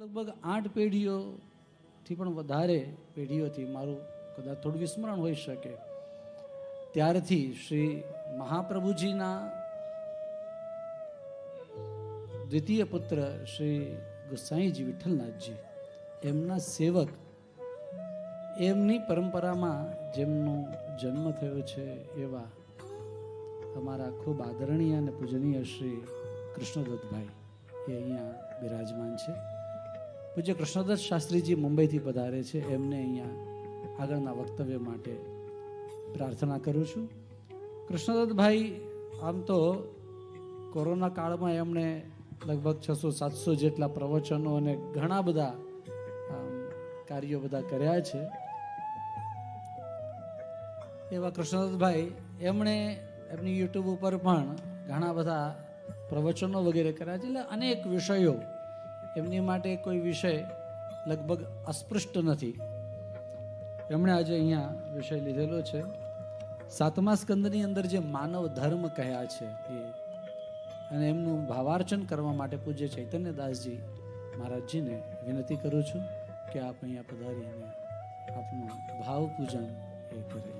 લગભગ આઠ પેઢીઓથી પણ વધારે પેઢીઓથી મારું કદાચ થોડું વિસ્મરણ હોઈ શકે. ત્યારથી શ્રી મહાપ્રભુજીના દ્વિતીય પુત્ર શ્રી ગોસાઈજી વિઠ્ઠલનાથજી, એમના સેવક, એમની પરંપરામાં જેમનો જન્મ થયો છે એવા અમારા ખૂબ આદરણીય અને પૂજનીય શ્રી કૃષ્ણદત્તભાઈ એ અહીંયા બિરાજમાન છે. પૂજ્ય કૃષ્ણદત્ત શાસ્ત્રીજી મુંબઈથી પધારે છે. એમને અહીંયા આગળના વક્તવ્ય માટે પ્રાર્થના કરું છું. કૃષ્ણદત્તભાઈ, આમ તો કોરોના કાળમાં એમણે લગભગ છસો સાતસો જેટલા પ્રવચનો અને ઘણા બધા કાર્યો બધા કર્યા છે. એવા કૃષ્ણદત્તભાઈ, એમણે એમની યુટ્યુબ ઉપર પણ ઘણા બધા પ્રવચનો વગેરે કર્યા છે. એટલે અનેક વિષયો એમની માટે કોઈ વિષય લગભગ અસ્પૃષ્ટ નથી. એમણે આજે અહીંયા વિષય લીધેલો છે. સાતમા સ્કંદની અંદર જે માનવ ધર્મ કહ્યા છે એ, અને એમનું ભાવાર્ચન કરવા માટે પૂજ્ય ચૈતન્યદાસજી મહારાજજીને વિનંતી કરું છું કે આપ અહીંયા પધારીને આપનું ભાવ પૂજન એ કરે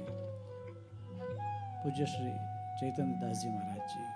પૂજ્ય શ્રી ચૈતન્યદાસજી મહારાજજી.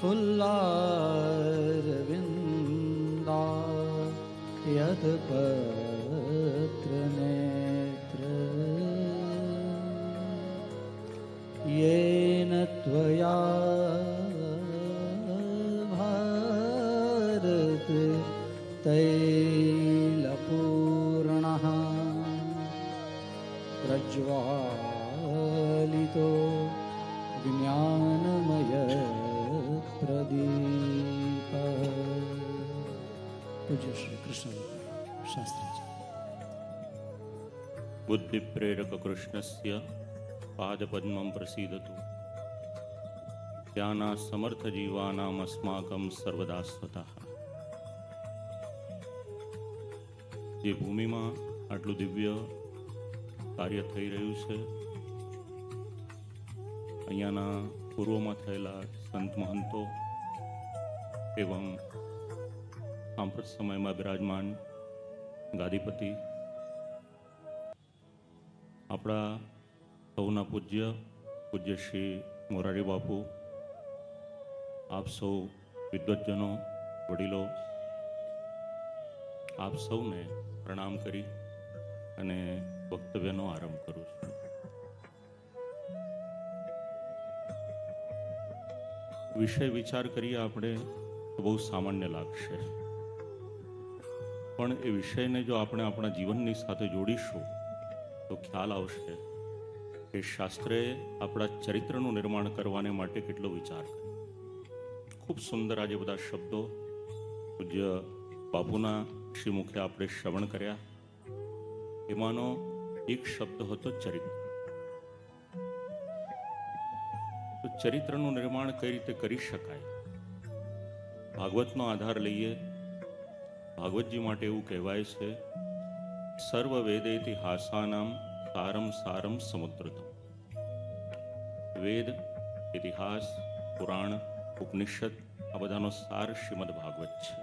फुल्लारविन्दा यत्पत्रनेत्र येन त्वया भारत तैलपूर्णः प्रज्वालितो ज्ञानमय કૃષ્ણ શાસ્ત્રીજી બુદ્ધિપ્રેરક કૃષ્ણસ્ય પાદપદ્મં પ્રસીદતુ ત્યાંના સમર્થ જીવાનામ અસ્માકમ સર્વદા સ્વતઃ જે ભૂમિમાં આટલું દિવ્ય કાર્ય થઈ રહ્યું છે અહીંયાના પૂર્વમાં થયેલા સંત મહંતો એવં સાંપ્રત સમયમાં બિરાજમાન ગાદીપતિ. આપણા સૌના પૂજ્ય પૂજ્ય શ્રી મોરારી બાપુ, આપ સૌ વિદ્વજ્જનો, વડીલો, આપ સૌને પ્રણામ કરી અને વક્તવ્યનો આરંભ કરું છું. વિષય વિચાર કરીએ આપણે બહુ સામાન્ય લાગશે. પણ એ વિષયને જો આપણે આપણા જીવનની સાથે જોડીશું, તો ખ્યાલ આવશે કે શાસ્ત્રએ આપણા ચરિત્રનું નિર્માણ કરવાને માટે કેટલો વિચાર કર્યો. ખૂબ સુંદર આજે બધા શબ્દો પૂજ્ય બાપુના શ્રી મુખે આપણે શ્રવણ કર્યા. એમાંનો એક શબ્દ હતો ચરિત્ર. તો ચરિત્રનું નિર્માણ કઈ રીતે કરી શકાય? ભાગવતનો આધાર લઈએ ભાગવતજી માટે એવું કહેવાય છે, સર્વ વેદેતિહાસાનામ સારમ સારમ સમુદ્રતમ. વેદ, ઇતિહાસ, પુરાણ, ઉપનિષદ, આ બધાનો સાર શ્રીમદ ભાગવત છે.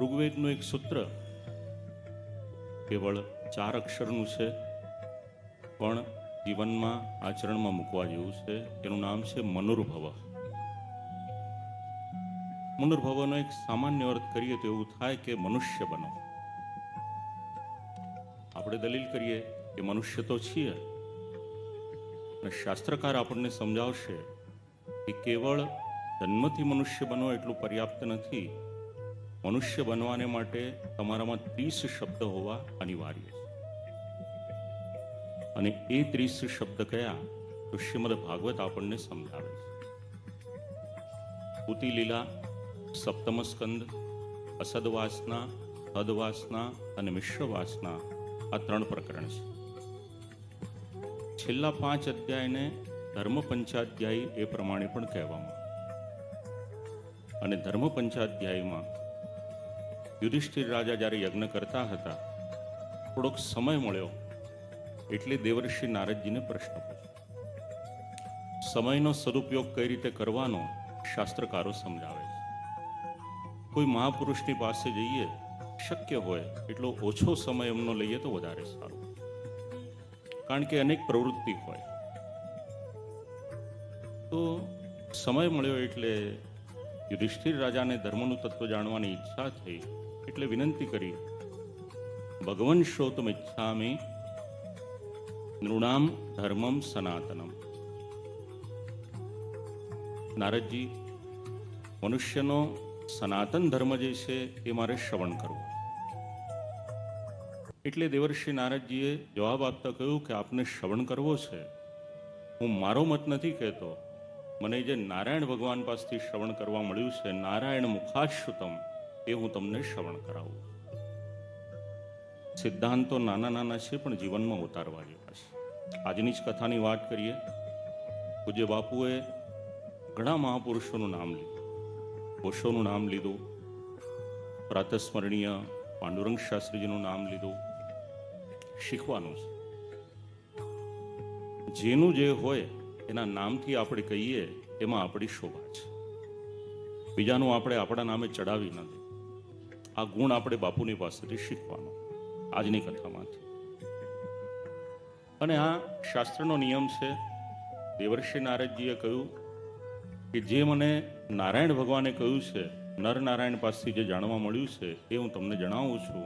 ઋગ્વેદનું એક સૂત્ર કેવળ ચાર અક્ષરનું છે, પણ જીવનમાં, આચરણમાં મૂકવા જેવું છે. તેનું નામ છે મનુર્ભવ. મનુર્ભવનો એક સામાન્ય અર્થ કરીએ તો એવું થાય કે મનુષ્ય બનો. આપણે દલીલ કરીએ કે મનુષ્ય તો છીએ. અને શાસ્ત્રકાર આપણને સમજાવશે કે કેવળ જન્મથી મનુષ્ય બનો એટલું પર્યાપ્ત નથી. મનુષ્ય બનવાને માટે તમારામાં ત્રીસ શબ્દ હોવા અનિવાર્ય છે. અને એ ત્રીસ શબ્દ કયા શ્રીમદ ભાગવત આપણને સમજાવે છે. લીલા સપ્તમ સ્કંદ અસદવાસના હદવાસના અને મિશ્રવાસના આ ત્રણ પ્રકરણ છે. છેલ્લા પાંચ અધ્યાયને ધર્મ પંચાધ્યાયી એ પ્રમાણે પણ કહેવામાં અને ધર્મ પંચાધ્યાયમાં યુધિષ્ઠિર રાજા જ્યારે યજ્ઞ કરતા હતા, થોડોક સમય મળ્યો એટલે દેવર્ષિ નારદજીને પ્રશ્ન સમયનો સદુપયોગ કઈ રીતે કરવાનો, શાસ્ત્રકારો સમજાવે. કોઈ મહાપુરુષની પાસે જઈએ, શક્ય હોય, એટલો ઓછો સમય એમનો લઈએ તો વધારે સારું. કારણ કે અનેક પ્રવૃત્તિ હોય. તો સમય મળ્યો એટલે યુધિષ્ઠિર રાજાને ધર્મનું તત્વ જાણવાની ઈચ્છા થઈ, એટલે વિનંતી કરી, ભગવન શ્રોતમ ઈચ્છામી નૃણામ ધર્મમ સનાતનમ. નારદજી, મનુષ્યનો સનાતન ધર્મ જે છે એ મારે શ્રવણ કરવું. એટલે દેવર્ષિ નારદજીએ જવાબ આપતા કહ્યું કે આપને શ્રવણ કરવો છે. હું મારો મત નથી કહેતો. મને જે નારાયણ ભગવાન પાસેથી શ્રવણ કરવા મળ્યું છે, નારાયણ મુખાશ્રુતમ, એ હું તમને શ્રવણ કરાવું. સિદ્ધાંતો નાના નાના છે પણ જીવનમાં ઉતારવા જેવા છે. આજની જ કથાની વાત કરીએ. પૂજ્ય બાપુએ ઘણા મહાપુરુષોનું નામ લીધું. ઓશોનું નામ લીધું, પ્રાતસ્મરણીય પાંડુરંગ શાસ્ત્રીજીનું નામ લીધું, શીખવાનું છે. જેનું જે હોય એના નામથી આપણે કહીએ, એમાં આપણી શોભા છે. બીજાનું આપણે આપણા નામે ચડાવી નથી આ ગુણ આપણે બાપુની પાસેથી શીખવાનો, આજની કથામાંથી. અને આ શાસ્ત્રનો નિયમ છે, દેવર્ષિ નારદજીએ કહ્યું કે જે મને નારાયણ ભગવાને કહ્યું છે, નરનારાયણ પાસેથી જે જાણવા મળ્યું છે, એ હું તમને જણાવું છું.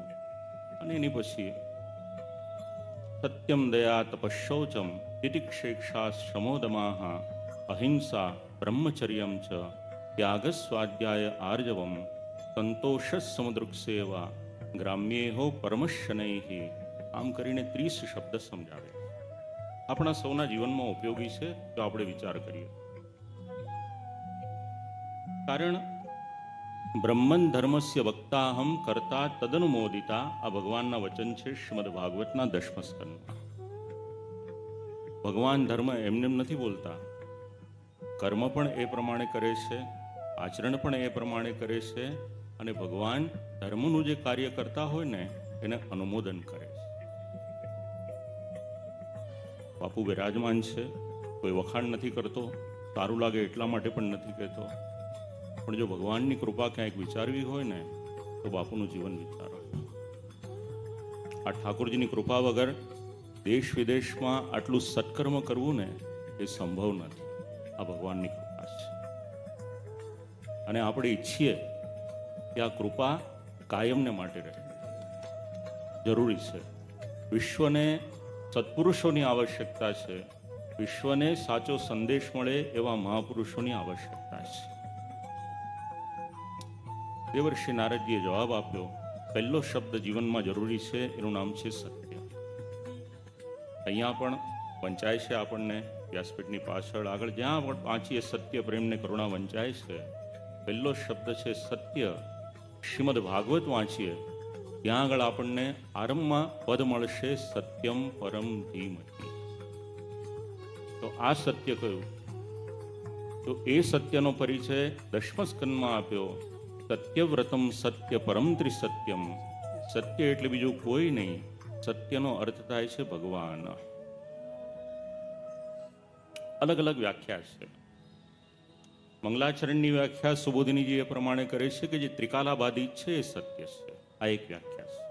અને એની પછી સત્યમ દયા તપશૌચમ તિતિક્ષેક્ષા શ્રમોદમાહ અહિંસા બ્રહ્મચર્યમ ચ ત્યાગ સ્વાધ્યાય આર્જવમ સંતોષ સમુદ્રુક સેવા ગ્રામ્યેહો પરમશનૈ, આમ કરીને ત્રીસ શબ્દ સમજાવે. આપણા સૌના જીવનમાં ઉપયોગી છે, તો આપણે વિચાર કરીએ. કારણ બ્રહ્મન ધર્મસ્ય વક્તાહમ કરતા તદનુમોદિતા આ ભગવાનના વચન છે શ્રીમદ ભાગવતના દશમ ભગવાન ધર્મ એમને નથી બોલતા કર્મ પણ એ પ્રમાણે કરે છે આચરણ પણ એ પ્રમાણે કરે છે અને ભગવાન ધર્મનું જે કાર્ય કરતા હોય ને એને અનુમોદન કરે છે। બાપુ બિરાજમાન છે, કોઈ વખાણ નથી કરતો સારું લાગે એટલા માટે પણ નથી કહેતો પણ જો ભગવાનની કૃપા ક્યાંક વિચારવી હોય ને, તો બાપુનું જીવન વિચારો. આ ઠાકોરજીની કૃપા વગર દેશ વિદેશમાં આટલું સત્કર્મ કરવું ને, એ સંભવ નથી. આ ભગવાનની કૃપા છે. અને આપણે ઈચ્છીએ કે આ કૃપા કાયમને માટે રહે. જરૂરી છે. વિશ્વને સત્પુરુષોની આવશ્યકતા છે. વિશ્વને સાચો સંદેશ મળે એવા મહાપુરુષોની આવશ્યકતા છે. દેવર્ષિ નારદજીએ જવાબ આપ્યો, પહેલો શબ્દ જીવનમાં જરૂરી છે, એનું નામ છે સત્ય. અહીંયા પણ વંચાય છે આપણને, વ્યાસપીઠની પાછળ આગળ જ્યાં પણ વાંચીએ સત્ય પ્રેમને કરુણા વંચાય છે, પહેલો શબ્દ છે સત્ય. શ્રીમદ ભાગવત વાંચીએ, ત્યાં આગળ આપણને આરંભમાં પદ મળશે સત્યમ પરમ ધીમતી તો આ સત્ય કયું? તો એ સત્યનો પરિચય દશમસ્કનમાં આપ્યો સત્યવ્રતમ સત્ય પરમ ત્રિસત્યમ સત્ય એટલે બીજું કોઈ નહીં, સત્યનો અર્થ થાય છે ભગવાન. અલગ અલગ વ્યાખ્યા છે. મંગલાચરણની વ્યાખ્યા સુબોધનીજી એ પ્રમાણે કરે છે કે જે ત્રિકાલાબાદી છે એ સત્ય છે. આ એક વ્યાખ્યા છે.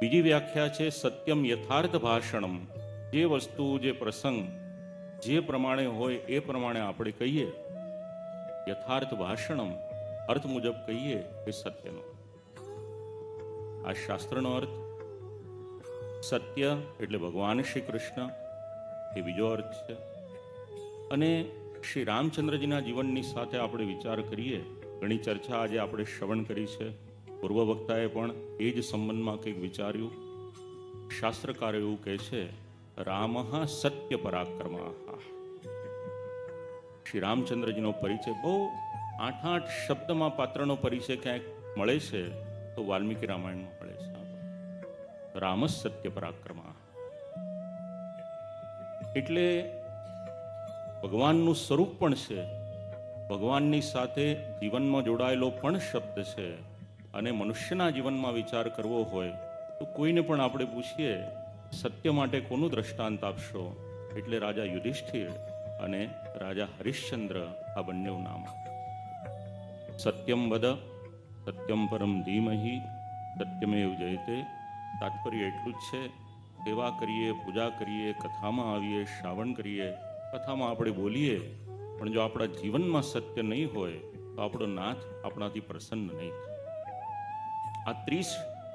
બીજી વ્યાખ્યા છે સત્યમ યથાર્થ ભાષણમ. જે વસ્તુ, જે પ્રસંગ, જે પ્રમાણે હોય એ પ્રમાણે આપણે કહીએ યથાર્થ ભાષણમ અર્થ મુજબ કહીએ એ સત્યનો. આ શાસ્ત્રનો અર્થ, સત્ય એટલે ભગવાન શ્રી કૃષ્ણ, એ બીજો અર્થ છે. અને શ્રી રામચંદ્રજીના જીવનની સાથે આપણે વિચાર કરીએ, ઘણી ચર્ચા આજે આપણે શ્રવણ કરી છે. પૂર્વ વક્તાએ પણ એ જ સંબંધમાં કંઈક વિચાર્યું. શાસ્ત્રકાર એવું કહે છે, રામ સત્ય પરાક્રમા શ્રી રામચંદ્રજીનો પરિચય બહુ આઠ આઠ શબ્દમાં પાત્રનો પરિચય ક્યાંક મળે છે, તો વાલ્મીકી રામાયણમાં મળે છે. રામ સત્ય પરાક્રમા એટલે ભગવાનનું સ્વરૂપ પણ છે, ભગવાનની સાથે જીવનમાં જોડાયેલો પણ શબ્દ છે, અને મનુષ્યના જીવનમાં વિચાર કરવો હોય, તો કોઈને પણ આપણે પૂછીએ, સત્ય માટે કોનું દ્રષ્ટાંત આપશો? એટલે રાજા યુધિષ્ઠિર અને રાજા હરિશ્ચંદ્ર આ બંનેનું નામ સત્યમ વદ, સત્યમ પરમ ધીમહી, સત્યમેવ જયતે, તાત્પર્ય એટલું જ છે, સેવા કરીએ, પૂજા કરીએ, કથામાં આવીએ, શ્રાવણ કરીએ, કથામાં આપણે બોલીએ, પણ જો આપણા જીવનમાં સત્ય નહીં હોય, તો આપણો નાથ આપણાથી પ્રસન્ન નહીં. આ ત્રીસ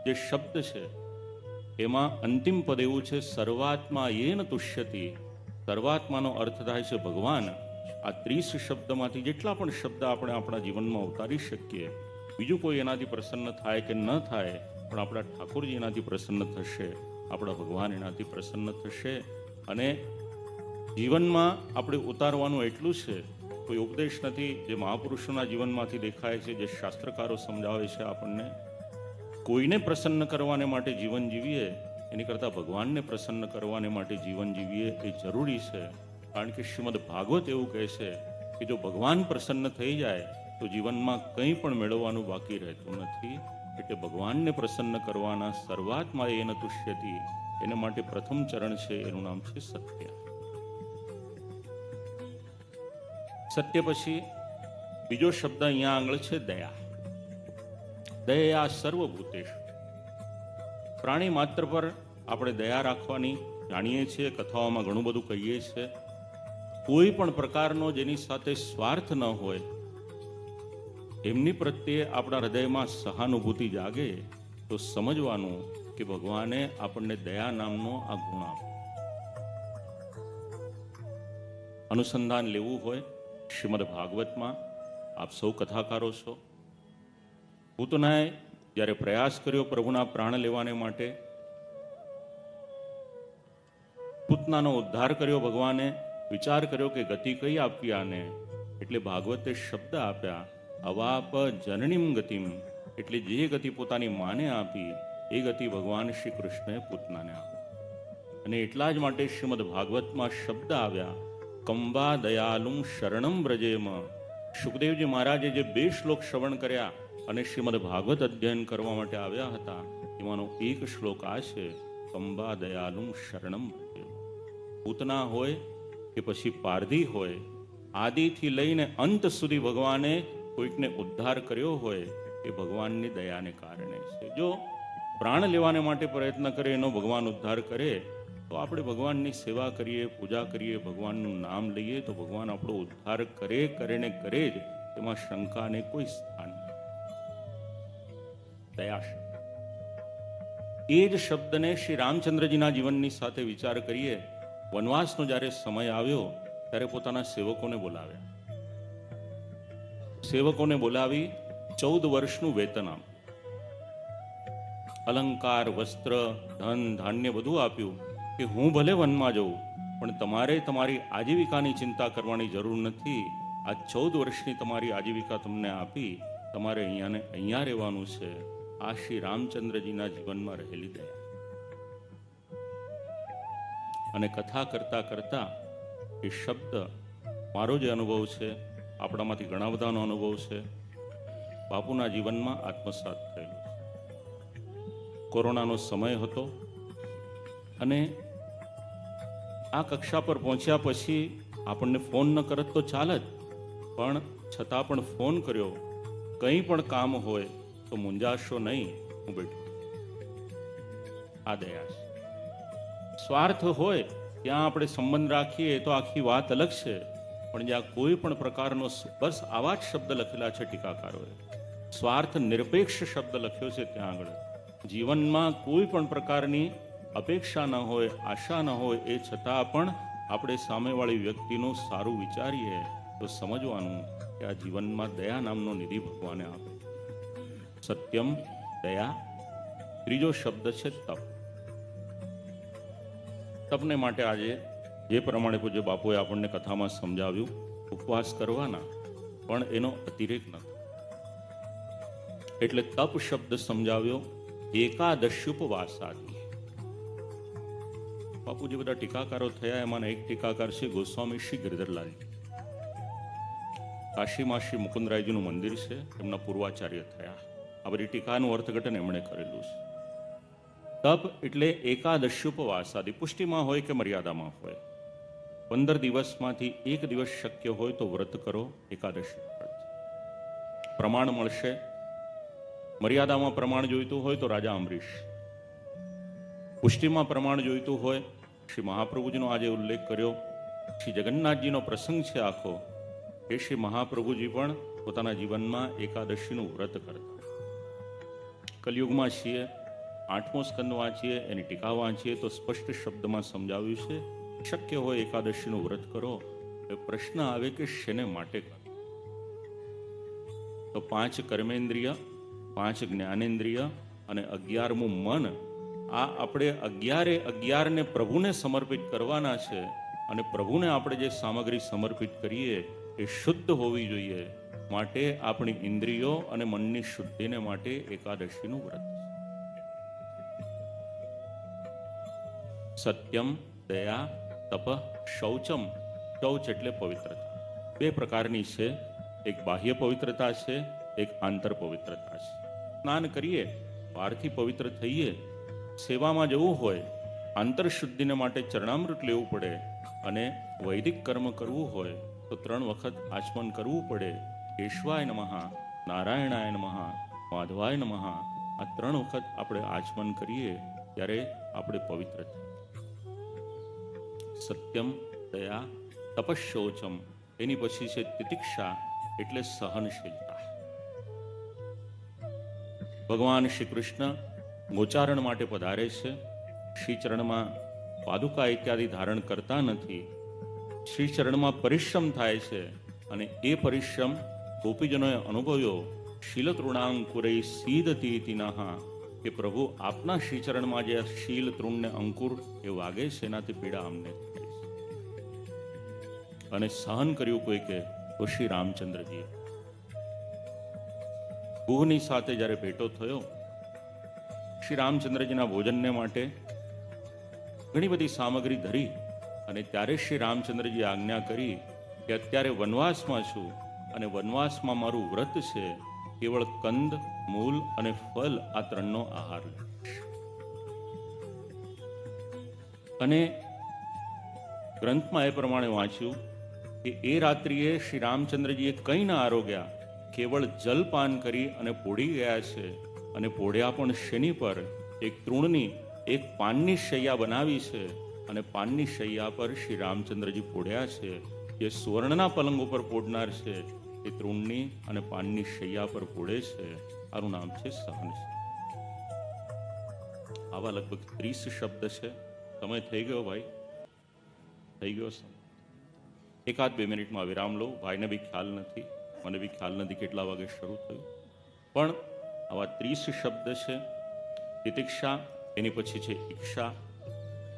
જે શબ્દ છે, એમાં અંતિમ પદ એવું છે, સર્વાત્મા એન તુષ્યતિ સર્વાત્માનો અર્થ થાય છે ભગવાન. આ ત્રીસ શબ્દમાંથી જેટલા પણ શબ્દ આપણે આપણા જીવનમાં ઉતારી શકીએ, બીજું કોઈ એનાથી પ્રસન્ન થાય કે ન થાય, પણ આપણા ઠાકોરજી એનાથી પ્રસન્ન થશે, આપણા ભગવાન એનાથી પ્રસન્ન થશે. અને જીવનમાં આપણે ઉતારવાનું એટલું છે, કોઈ ઉપદેશ નથી જે મહાપુરુષોના જીવનમાંથી દેખાય છે, જે શાસ્ત્રકારો સમજાવે છે આપણને. કોઈને પ્રસન્ન કરવાને માટે જીવન જીવીએ એની કરતાં ભગવાનને પ્રસન્ન કરવાને માટે જીવન જીવીએ એ જરૂરી છે. કારણ કે શ્રીમદ ભાગવત એવું કહે છે કે જો ભગવાન પ્રસન્ન થઈ જાય, તો જીવનમાં કંઈ પણ મેળવવાનું બાકી રહેતું નથી. એટલે ભગવાનને પ્રસન્ન કરવાના શરૂઆતમાં એને તુષ્યતી. એના માટે પ્રથમ ચરણ છે, એનું નામ છે સત્ય. સત્ય પછી બીજો શબ્દ અહીંયા આગળ છે દયા. દયા સર્વભૂતેશ પ્રાણી માત્ર પર આપણે દયા રાખવાની જાણીએ છીએ, કથાઓમાં ઘણું બધું કહીએ છીએ. કોઈ પણ પ્રકારનો જેની સાથે સ્વાર્થ ન હોય, એમની પ્રત્યે આપણા હૃદયમાં સહાનુભૂતિ જાગે, તો સમજવાનું કે ભગવાને આપણને દયા નામનો આ ગુણ આપ્યો. અનુસંધાન લેવું હોય શ્રીમદ ભાગવતમાં, આપ સૌ કથાકારો છો. પૂતનાએ જ્યારે પ્રયાસ કર્યો પ્રભુના પ્રાણ લેવાને માટે. પૂતનાનો ઉદ્ધાર કર્યો ભગવાને, વિચાર કર્યો કે ગતિ કઈ આપવી આને? એટલે ભાગવતે શબ્દ આપ્યા, અવાપ જનનીમ ગતિમ. એટલે જે ગતિ પોતાની માને આપી, એ ગતિ ભગવાન શ્રી કૃષ્ણએ પૂતનાને આપી. અને એટલા જ માટે શ્રીમદ ભાગવતમાં શબ્દ આવ્યા કંબા દયાલુમ શરણમ બ્રજેમ સુખદેવજી મહારાજે જે બે શ્લોક શ્રવણ કર્યા અને શ્રીમદ ભાગવત અધ્યયન કરવા માટે આવ્યા હતા, એમાંનો એક શ્લોક આ છે કંબા દયાલુમ શરણમ પૂતના હોય કે પછી પારધી હોય, આદિથી લઈને અંત સુધી ભગવાને કોઈકને ઉદ્ધાર કર્યો હોય, એ ભગવાનની દયાને કારણે છે જો પ્રાણ લેવાને માટે પ્રયત્ન કરે, એનો ભગવાન ઉદ્ધાર કરે, તો આપણે ભગવાનની સેવા કરીએ, પૂજા કરીએ, ભગવાનનું નામ લઈએ, તો ભગવાન આપણો ઉદ્ધાર કરે કરે ને કરે જ, એમાં શંકાને કોઈ સ્થાન. દયા છે એ જ શબ્દને શ્રી રામચંદ્રજીના જીવનની સાથે વિચાર કરીએ, વનવાસનો જ્યારે સમય આવ્યો, ત્યારે પોતાના સેવકોને બોલાવ્યા. સેવકોને બોલાવી ચૌદ વર્ષનું વેતન આપ અલંકાર, વસ્ત્ર, ધન, ધાન્ય બધું આપ્યું કે હું ભલે વનમાં જઉં, પણ તમારે તમારી આજીવિકાની ચિંતા કરવાની જરૂર નથી. આ ચૌદ વર્ષની તમારી આજીવિકા તમને આપી તમારે અહીંયાને અહીંયા રહેવાનું છે. આ શ્રી રામચંદ્રજીના જીવનમાં રહેલી દયા. અને કથા કરતા કરતા એ શબ્દ મારો જે અનુભવ છે, આપણામાંથી ઘણા બધાનો અનુભવ છે, બાપુના જીવનમાં આત્મસાત થયેલો કોરોનાનો સમય હતો અને આ કક્ષા પર પહોંચ્યા પછી આપણને ફોન ન કરત તો ચાલે જ. પણ છતાં પણ ફોન કર્યો, કંઈ પણ કામ હોય તો મુંજાશો નહીં, હું બેઠો. આ દયા સ્વાર્થ હોય, ત્યાં આપણે સંબંધ રાખીએ તો આખી વાત અલગ છે. પણ જ્યાં કોઈ પણ પ્રકારનો બસ આવા જ શબ્દ લખેલા છે ટીકાકારોએ. સ્વાર્થ નિરપેક્ષ શબ્દ લખ્યો છે ત્યાં આગળ. જીવનમાં કોઈ પણ પ્રકારની અપેક્ષા ન હોય, આશા ન હોય, એ છતાં પણ આપણે સામેવાળી વ્યક્તિનું સારું વિચારીએ, તો સમજવાનું કે આ જીવનમાં દયા નામનો નિધિ ભગવાને આપે. સત્યમ દયા. ત્રીજો શબ્દ છે તપ. તપને માટે આજે જે પ્રમાણે પૂજ્ય બાપુએ આપણને કથામાં સમજાવ્યું, ઉપવાસ કરવાના, પણ એનો અતિરેક ન એટલે તપ શબ્દ સમજાવ્યો, એકાદશ્યુપવાસાદી. બાપુ જે બધા ટીકાકારો થયા, એમાંના એક ટીકાકાર છે ગોસ્વામી શ્રી ગિરધરલાલજી કાશીમાં શ્રી મુકુંદરાયજીનું મંદિર છે, એમના પૂર્વાચાર્ય થયા. આ ટીકાનું અર્થઘટન એમણે કરેલું છે. તપ એટલે એકાદશ્યુપવાસાદી પુષ્ટિમાં હોય કે મર્યાદામાં હોય. પંદર દિવસમાંથી એક દિવસ શક્ય હોય તો વ્રત કરો, એકાદશી પ્રમાણ મળશે. મર્યાદામાં પ્રમાણ જોઈતું હોય તો રાજા અમરીશ. પુષ્ટિમાં પ્રમાણ જોઈતું હોય, શ્રી મહાપ્રભુજીનો આજે ઉલ્લેખ કર્યો. શ્રી જગન્નાથજીનો પ્રસંગ છે આખો. એ શ્રી મહાપ્રભુજી પણ પોતાના જીવનમાં એકાદશીનું વ્રત કરતા. કલયુગમાં છીએ, આઠમો સ્કંદ વાંચીએ એની ટીકા વાંચીએ તો સ્પષ્ટ શબ્દમાં સમજાવ્યું છે, શક્ય હોય એકાદશીનું વ્રત કરો એ પ્રશ્ન આવે કે શેને માટે કરો? તો પાંચ કર્મેન્દ્રિય, પાંચ જ્ઞાનેન્દ્રિય અને અગિયારમું મન, આ આપણે અગિયારે અગિયારને પ્રભુને સમર્પિત કરવાના છે અને પ્રભુને આપણે જે સામગ્રી સમર્પિત કરીએ, એ શુદ્ધ હોવી જોઈએ. માટે આપણી ઇન્દ્રિયો અને મનની શુદ્ધિને માટે એકાદશીનું વ્રત. સત્યમ, દયા, તપ, શૌચમ, શૌચ એટલે પવિત્રતા. બે પ્રકારની છે. એક બાહ્ય પવિત્રતા છે, એક આંતર પવિત્રતા છે. સ્નાન કરીએ, બહારથી પવિત્ર થઈએ, સેવામાં જવું હોય આંતરશુદ્ધિને માટે ચરણામૃત લેવું પડે અને વૈદિક કર્મ કરવું હોય, તો ત્રણ વખત આચમન કરવું પડે. કેશવાય નમઃ, નારાયણાય નમઃ માધવાય નમઃ, આ ત્રણ વખત આપણે આચમન કરીએ ત્યારે આપણે પવિત્ર સત્યમ દયા તપશૌચમ એની પછી છે તિતિક્ષા એટલે સહનશીલતા. ભગવાન શ્રી કૃષ્ણ ગોચારણ માટે પધારે છે શ્રી ચરણમાં પાદુકા ઇત્યાદિ ધારણ કરતા નથી શ્રી ચરણમાં પરિશ્રમ થાય છે અને એ પરિશ્રમ ગોપીજનોએ અનુભવ્યો શીલતૃણાંકુરે સીદતી તિનહા કે પ્રભુ આપના શ્રીચરણમાં જે શીલ તૃણને અંકુર એ વાગે છે એનાથી પીડા અમને અને સહન કર્યું કોઈ કે તો શ્રી રામચંદ્રજી. ગુહની સાથે જ્યારે ભેટો થયો, શ્રી રામચંદ્રજીના ભોજનને માટે ઘણી બધી સામગ્રી ધરી અને ત્યારે શ્રી રામચંદ્રજી આજ્ઞા કરી કે અત્યારે વનવાસમાં છું. અને વનવાસમાં મારું વ્રત છે, કેવળ કંદ, મૂલ અને ફલ આ ત્રણનો આહાર. અને ગ્રંથમાં એ પ્રમાણે વાંચ્યું કે એ રાત્રિએ શ્રી રામચંદ્રજીએ કંઈ ના આરોગ્યા, કેવળ જલપાન કરી અને પોડી ગયા છે અને પોડ્યા પણ શેની પર? એક તૃણની, એક પાનની શૈયા બનાવી છે અને પાનની શૈયા પર શ્રી રામચંદ્રજી પોડ્યા છે. જે સુવર્ણના પલંગ ઉપર પોડનાર છે. એ તૃણની અને પાનની શૈયા પર પોડે છે. આનું નામ છે સહન આવા લગભગ ત્રીસ શબ્દ છે. સમય થઈ ગયો ભાઈ. થઈ ગયો એકાદ બે મિનિટમાં વિરામ લઉં. ભાઈને બી ખ્યાલ નથી. મને બી ખ્યાલ નથી કેટલા વાગે શરૂ થયું. પણ આવા ત્રીસ શબ્દ છે. તિતિક્ષા, એની પછી છે ઈક્ષા.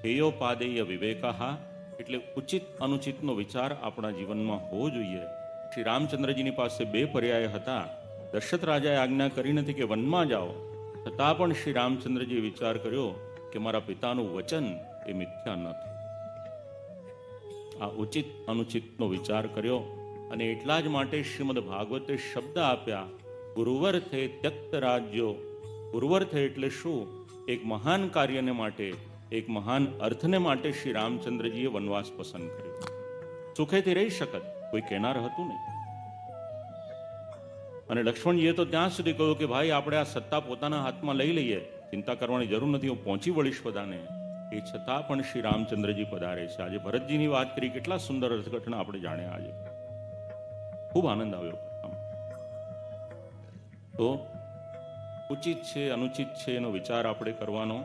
હેયોપાદેય વિવેકાહા એટલે ઉચિત અનુચિતનો વિચાર આપણા જીવનમાં હોવો જોઈએ. શ્રી રામચંદ્રજીની પાસે બે પર્યાય હતા. દશરથ રાજાએ આજ્ઞા કરી નથી કે વનમાં જાઓ. છતાં પણ શ્રી રામચંદ્રજીએ વિચાર કર્યો કે મારા પિતાનું વચન એ મિથ્યા નથી આ ઉચિત અનુચિતનો વિચાર કર્યો અને એટલા જ માટે શ્રીમદ ભાગવતે શબ્દ આપ્યા ગુરુવર્થે ત્યક્ત રાજ્યો. ગુરુવર્થે એટલે શું? એક મહાન કાર્યને માટે, એક મહાન અર્થને માટે શ્રી રામચંદ્રજીએ વનવાસ પસંદ કર્યો. સુખેથી રહી શકત. કોઈ કહેનાર હતું નહીં. અને લક્ષ્મણજીએ તો ત્યાં સુધી કહ્યું કે ભાઈ, આપણે આ સત્તા પોતાના હાથમાં લઈ લઈએ. ચિંતા કરવાની જરૂર નથી, હું પહોંચી વળીશ બધાને એ છતાં પણ શ્રી રામચંદ્રજી પધારે છે. આજે ભરતજીની વાત કરી, કેટલા સુંદર અર્થઘટના આપણે જાણ્યા આજે. ખૂબ આનંદ આવ્યો. તો, ઉચિત છે, અનુચિત છે એનો વિચાર આપણે કરવાનો.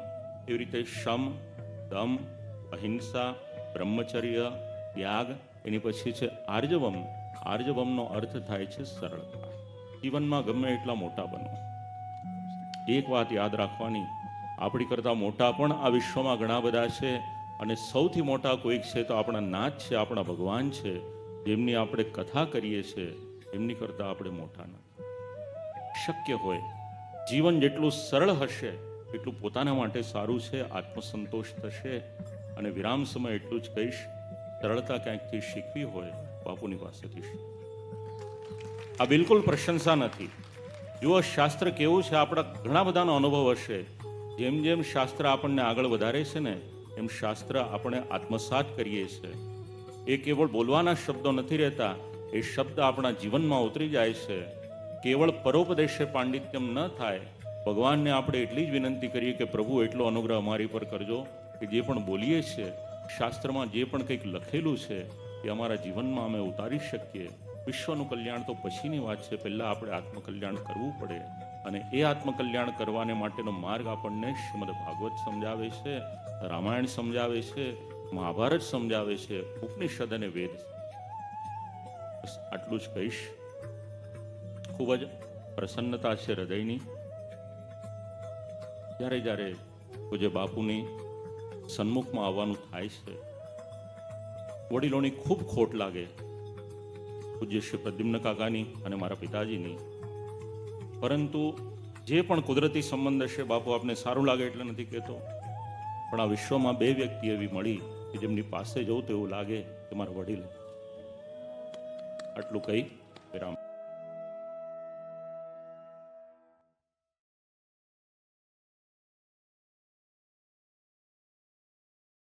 એવી રીતે શમ, દમ, અહિંસા, બ્રહ્મચર્ય, ત્યાગ એની પછી છે આર્જવમ. આર્જવમનો અર્થ થાય છે સરળતા જીવનમાં ગમે એટલા મોટા બનો. એક વાત યાદ રાખવાની, આપણી કરતાં મોટા પણ આ વિશ્વમાં ઘણા બધા છે અને સૌથી મોટા કોઈક છે તો આપણા નાથ છે, આપણા ભગવાન છે, જેમની આપણે કથા કરીએ છીએ એમની કરતાં આપણે મોટા નથી. શક્ય હોય, જીવન જેટલું સરળ હશે, એટલું પોતાના માટે સારું છે, આત્મસંતોષ થશે અને વિરામ સમય એટલું જ કહીશ સરળતા ક્યાંકથી શીખવી હોય, બાપુની પાસેથી આ બિલકુલ પ્રશંસા નથી. જુઓ, શાસ્ત્ર કેવું છે? આપણા ઘણા બધાનો અનુભવ હશે. જેમ જેમ શાસ્ત્ર આપણને આગળ વધારે છે ને, એમ શાસ્ત્ર આપણે આત્મસાત કરીએ છીએ એ કેવળ બોલવાના શબ્દો નથી રહેતા. એ શબ્દ આપણા જીવનમાં ઉતરી જાય છે. કેવળ પરોપદેશે પાંડિત્યમ ન થાય. ભગવાનને આપણે એટલી જ વિનંતી કરીએ કે પ્રભુ, એટલો અનુગ્રહ અમારી પર કરજો કે જે પણ બોલીએ છીએ શાસ્ત્રમાં જે પણ કંઈક લખેલું છે એ અમારા જીવનમાં અમે ઉતારી શકીએ. વિશ્વનું કલ્યાણ તો પછીની વાત છે. પહેલાં આપણે આત્મકલ્યાણ કરવું પડે અને એ આત્મકલ્યાણ કરવાને માટેનો માર્ગ આપણને શ્રીમદ ભાગવત સમજાવે છે, રામાયણ સમજાવે છે, મહાભારત સમજાવે છે, ઉપનિષદ અને વેદ. બસ આટલું જ કહીશ. ખૂબ જ પ્રસન્નતા છે હૃદયની. જ્યારે જ્યારે પૂજ્ય બાપુની સન્મુખમાં આવવાનું થાય છે. વડીલોની ખૂબ ખોટ લાગે. પૂજ્ય શ્રી પ્રદ્યુમ્ન કાકાની અને મારા પિતાજીની. પરંતુ જે પણ કુદરતી સંબંધ હશે બાપુ આપને સારું લાગે એટલે નથી કહેતો. પણ આ વિશ્વમાં બે વ્યક્તિ એવી મળી કે જેમની પાસે જવું તો એવું લાગે કે મારા વડીલ. આટલું કહી